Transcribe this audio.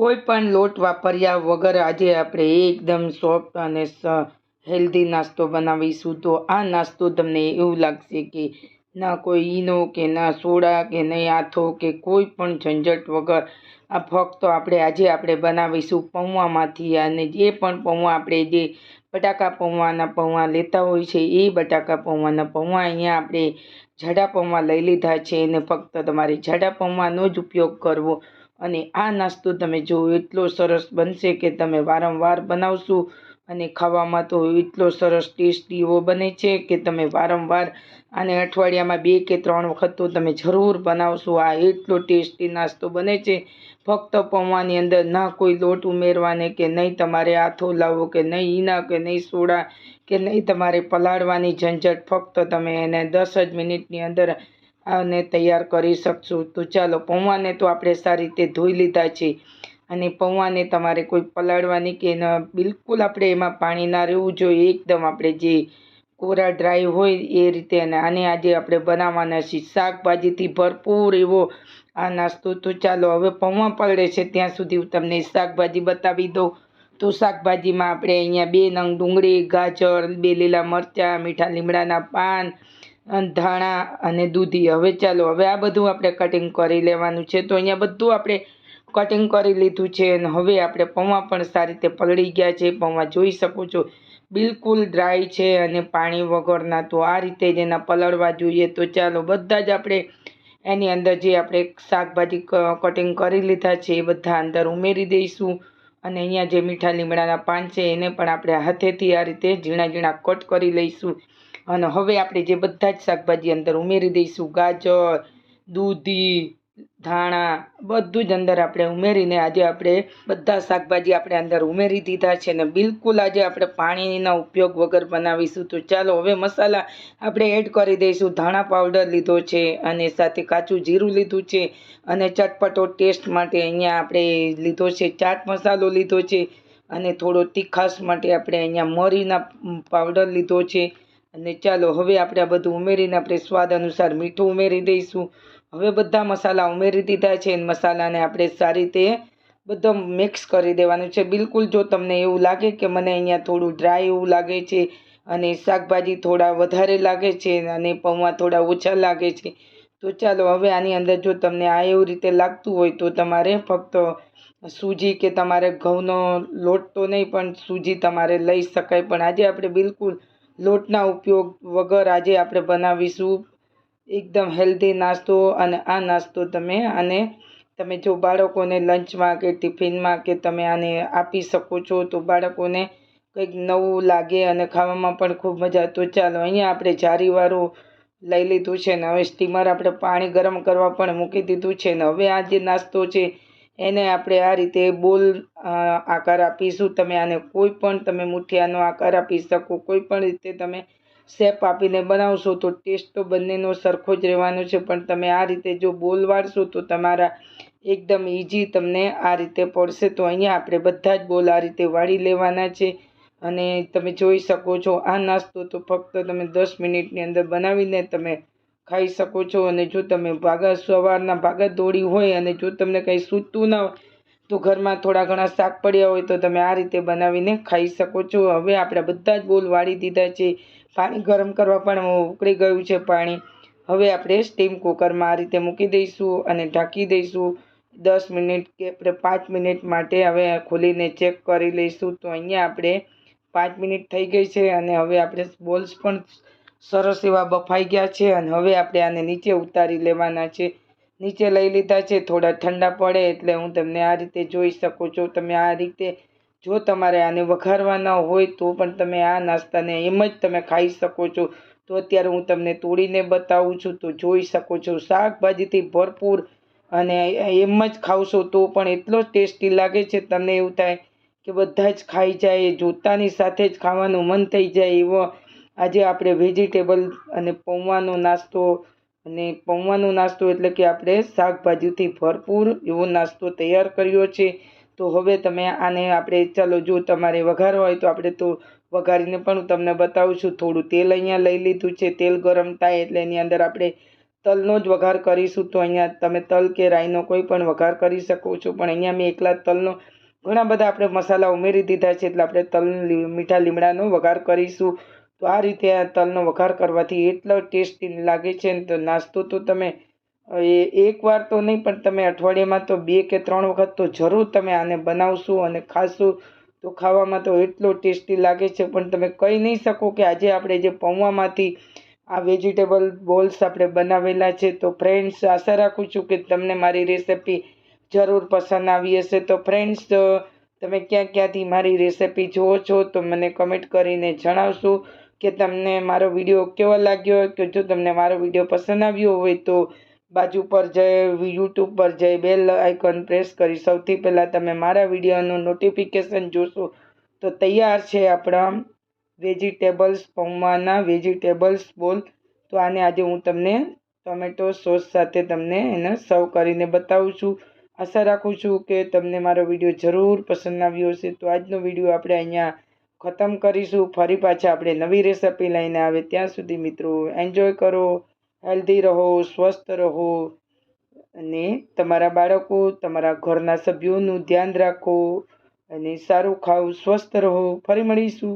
કોઈ પણ લોટ વાપર્યા વગર આજે આપણે એકદમ સોફ્ટ અને હેલ્ધી નાસ્તો બનાવીશું. તો આ નાસ્તો તમને એવું લાગશે કે ના કોઈ ઈનો કે ના સોડા કે નહીં આથો કે કોઈ પણ ઝંઝટ વગર. આ ફક્ત આપણે આજે આપણે બનાવીશું પૌવામાંથી અને જે પણ પૌવા આપણે જે બટાકા પૌવાના પૌવા લેતા હોય છે, એ બટાકા પૌવાના પૌવા અહીંયા આપણે જાડા પૌવા લઈ લીધા છે અને ફક્ત તમારે જાડા પૌવાનો જ ઉપયોગ કરવો. અને આ નાસ્તો તમે જો એટલો સરસ બનશે કે તમે વારંવાર બનાવશો. અને ખાવામાં તો એટલો સરસ ટેસ્ટી એવો બને છે કે તમે વારંવાર આને અઠવાડિયામાં બે કે ત્રણ વખત તો તમે જરૂર બનાવશો. આ એટલો ટેસ્ટી નાસ્તો બને છે. ફક્ત પૌવાની અંદર ના કોઈ લોટ ઉમેરવાને કે નહીં તમારે આથો લાવવો કે નહીં ઈના કે નહીં સોડા કે નહીં તમારે પલાળવાની ઝંઝટ, ફક્ત તમે એને દસ જ મિનિટની અંદર આને તૈયાર કરી શકશું. તો ચાલો પૌવાને તો આપણે સારી રીતે ધોઈ લીધા છે. અને પૌવાને તમારે કોઈ પલાળવાની કે બિલકુલ આપણે એમાં પાણી ના રહેવું જોઈએ. એકદમ આપણે જે કોરા ડ્રાય હોય એ રીતે અને આને આજે આપણે બનાવવાના છીએ. શાકભાજીથી ભરપૂર એવો આ નાસ્તો. તો ચાલો, હવે પૌવા પલળે છે. ત્યાં સુધી હું તમને શાકભાજી બતાવી દઉં. તો શાકભાજીમાં આપણે અહીંયા બે નંગ ડુંગળી, ગાજર, બે લીલા મરચાં, મીઠા લીમડાના પાન ધાણા અને દૂધી. હવે ચાલો, હવે આ બધું આપણે કટિંગ કરી લેવાનું છે. તો અહીંયા બધું આપણે કટિંગ કરી લીધું છે અને હવે આપણે પૌવા પણ સારી રીતે પલળી ગયા છે. પૌવા જોઈ શકો છો. બિલકુલ ડ્રાય છે અને પાણી વગરના. તો આ રીતે જ એના પલળવા જોઈએ. તો ચાલો, બધા જ આપણે એની અંદર જે આપણે શાકભાજી કટિંગ કરી લીધા છે એ બધા અંદર ઉમેરી દઈશું. અને અહીંયા જે મીઠા લીમડાના પાન છે એને પણ આપણે હાથેથી આ રીતે ઝીણા ઝીણા કટ કરી લઈશું. અને હવે આપણે જે બધા જ શાકભાજી અંદર ઉમેરી દઈશું, ગાજર, દૂધી, ધાણા, બધું જ અંદર આપણે ઉમેરીને આજે આપણે બધા શાકભાજી આપણે અંદર ઉમેરી દીધા છે ને બિલકુલ આજે આપણે પાણીના ઉપયોગ વગર બનાવીશું. તો ચાલો હવે મસાલા આપણે એડ કરી દઈશું. ધાણા પાવડર લીધો છે અને સાથે કાચું જીરું લીધું છે અને ચટપટો ટેસ્ટ માટે અહીંયા આપણે લીધો છે. ચાટ મસાલો લીધો છે અને થોડો તીખાશ માટે આપણે અહીંયા મરીના પાવડર લીધો છે. અને ચાલો, હવે આપણે આ બધું ઉમેરીને આપણે સ્વાદ અનુસાર મીઠું ઉમેરી દઈશું. હવે બધા મસાલા ઉમેરી દીધા છે. મસાલાને આપણે સારી રીતે બધો મિક્સ કરી દેવાનું છે. બિલકુલ જો તમને એવું લાગે કે મને અહીંયા થોડું ડ્રાય એવું લાગે છે અને શાકભાજી થોડા વધારે લાગે છે અને પૌવા થોડા ઓછા લાગે છે, તો ચાલો, હવે આની અંદર જો તમને આ એવું રીતે લાગતું હોય તો તમારે ફક્ત સૂજી કે તમારે ઘઉંનો લોટ તો નહીં, પણ સૂજી તમારે લઈ શકાય. પણ આજે આપણે બિલકુલ લોટના ઉપયોગ વગર આજે આપણે બનાવીશું. એકદમ હેલ્ધી નાસ્તો અને આ નાસ્તો તમે આને, તમે જો બાળકોને લંચમાં કે ટિફિનમાં કે તમે આને આપી શકો છો, તો બાળકોને કંઈક નવું લાગે અને ખાવામાં પણ ખૂબ મજા તો ચાલો અહીંયા આપણે જારીવાળું લઈ લીધું છે ને, હવે સ્ટીમર આપણે પાણી ગરમ કરવા પણ મૂકી દીધું છે ને, હવે આ જે નાસ્તો છે એને આપણે આ રીતે બોલ આકાર આપીશું. તમે આને કોઈ પણ, તમે મુઠિયાનો આકાર આપી શકો. કોઈ પણ રીતે તમે શેપ આપીને બનાવશો તો ટેસ્ટ તો બંનેનો સરખો જ રહેવાનો છે. પણ તમે આ રીતે જો બોલ વાળશો તો તમારા એકદમ ઇઝી તમને આ રીતે પડશે. તો અહીંયા આપણે બધા જ બોલ આ રીતે વાળી લેવાના છે. અને તમે જોઈ શકો છો આ નાસ્તો તો ફક્ત તમે દસ મિનિટની અંદર બનાવીને તમે ખાઈ શકો છો અને જો તમે ભાગા, સવારના ભાગા દોડી હોય અને જો તમને કંઈ સૂતું ના હોય, તો ઘરમાં થોડા ઘણા શાક પડ્યા હોય તો તમે આ રીતે બનાવીને ખાઈ શકો છો. હવે આપણે બધા જ બોલ વાળી દીધા છે. પાણી ગરમ કરવા પણ ઉકળી ગયું છે પાણી. હવે આપણે સ્ટીમ કુકરમાં આ રીતે મૂકી દઈશું અને ઢાંકી દઈશું. દસ મિનિટ કે આપણે પાંચ મિનિટ માટે હવે ખોલીને ચેક કરી લઈશું. તો અહીંયા આપણે પાંચ મિનિટ થઈ ગઈ છે અને હવે આપણે બોલ્સ પણ સરસ એવા બફાઈ ગયા છે અને હવે આપણે આને નીચે ઉતારી લેવાના છે. નીચે લઈ લીધા છે, થોડા ઠંડા પડે એટલે હું તમને આ રીતે જોઈ શકો છો. તમે આ રીતે જો તમારે આને વઘારવાના હોય તો પણ તમે આ નાસ્તાને એમ જ તમે ખાઈ શકો છો. તો અત્યારે હું તમને તોડીને બતાવું છું, તો જોઈ શકો છો. શાકભાજીથી ભરપૂર અને એમ જ ખાવશો તો પણ એટલો ટેસ્ટી લાગે છે. તમને એવું થાય કે બધા જ ખાઈ જાય જોતાની સાથે જ ખાવાનું મન થઈ જાય એવો આજે આપણે વેજીટેબલ અને પૌવાનો નાસ્તો અને પૌવાનો નાસ્તો એટલે કે આપણે શાકભાજીથી ભરપૂર એવો નાસ્તો તૈયાર કર્યો છે. તો હવે તમે આને આપણે, ચાલો જો તમારે વઘાર હોય તો આપણે તો વઘારીને પણ હું તમને બતાવું છું. થોડું તેલ અહીંયા લઈ લીધું છે. તેલ ગરમ થાય એટલે એની અંદર આપણે તલનો જ વઘાર કરીશું. તો અહીંયા તમે તલ કે રાઈનો કોઈ પણ વઘાર કરી શકો છો. પણ અહીંયા મેં એકલા તલનો, ઘણા બધા આપણે મસાલા ઉમેરી દીધા છે એટલે આપણે તલ મીઠા લીમડાનો વઘાર કરીશું. તો આ રીતે આ તલનો વઘાર કરવાથી એટલો ટેસ્ટી લાગે છે ને તો નાસ્તો તો તમે એ એકવાર તો નહીં પણ તમે અઠવાડિયામાં તો બે કે ત્રણ વખત તો જરૂર તમે આને બનાવશો અને ખાશો. તો ખાવામાં તો એટલો ટેસ્ટી લાગે છે પણ તમે કહી નહીં શકો કે આજે આપણે જે પૌવામાંથી આ વેજીટેબલ બોલ્સ આપણે બનાવેલા છે તો ફ્રેન્ડ્સ આશા રાખું છું કે તમને મારી રેસિપી જરૂર પસંદ આવી હશે. તો ફ્રેન્ડ્સ તમે ક્યાં ક્યાંથી મારી રેસિપી જુઓ છો તો મને કમેન્ટ કરીને જણાવશો. કે તમને મારો વીડિયો કેવો લાગ્યો? કે જો તમને મારો વીડિયો પસંદ આવ્યો હોય તો બાજુ પર જઈ યુટ્યુબ પર જઈ બેલ આઇકોન પ્રેસ કરી સૌથી પહેલાં તમે મારા વિડીયોનું નોટિફિકેશન જોશો. તો તૈયાર છે આપણા વેજીટેબલ્સ પૌવાના વેજીટેબલ્સ બોલ તો આને આજે હું તમને ટોમેટો સોસ સાથે તમને એને સર્વ કરીને બતાવું છું. આશા રાખું છું કે તમને મારો વીડિયો જરૂર પસંદ આવ્યો હશે. તો આજનો વીડિયો આપણે અહીંયા ખતમ કરીશું. ફરી પાછા આપણે નવી રેસિપી લઈને આવે ત્યાં સુધી મિત્રો એન્જોય કરો હેલ્ધી રહો, સ્વસ્થ રહો અને તમારા બાળકો, તમારા ઘરના સભ્યોનું ધ્યાન રાખો અને સારું ખાઓ સ્વસ્થ રહો. ફરી મળીશું.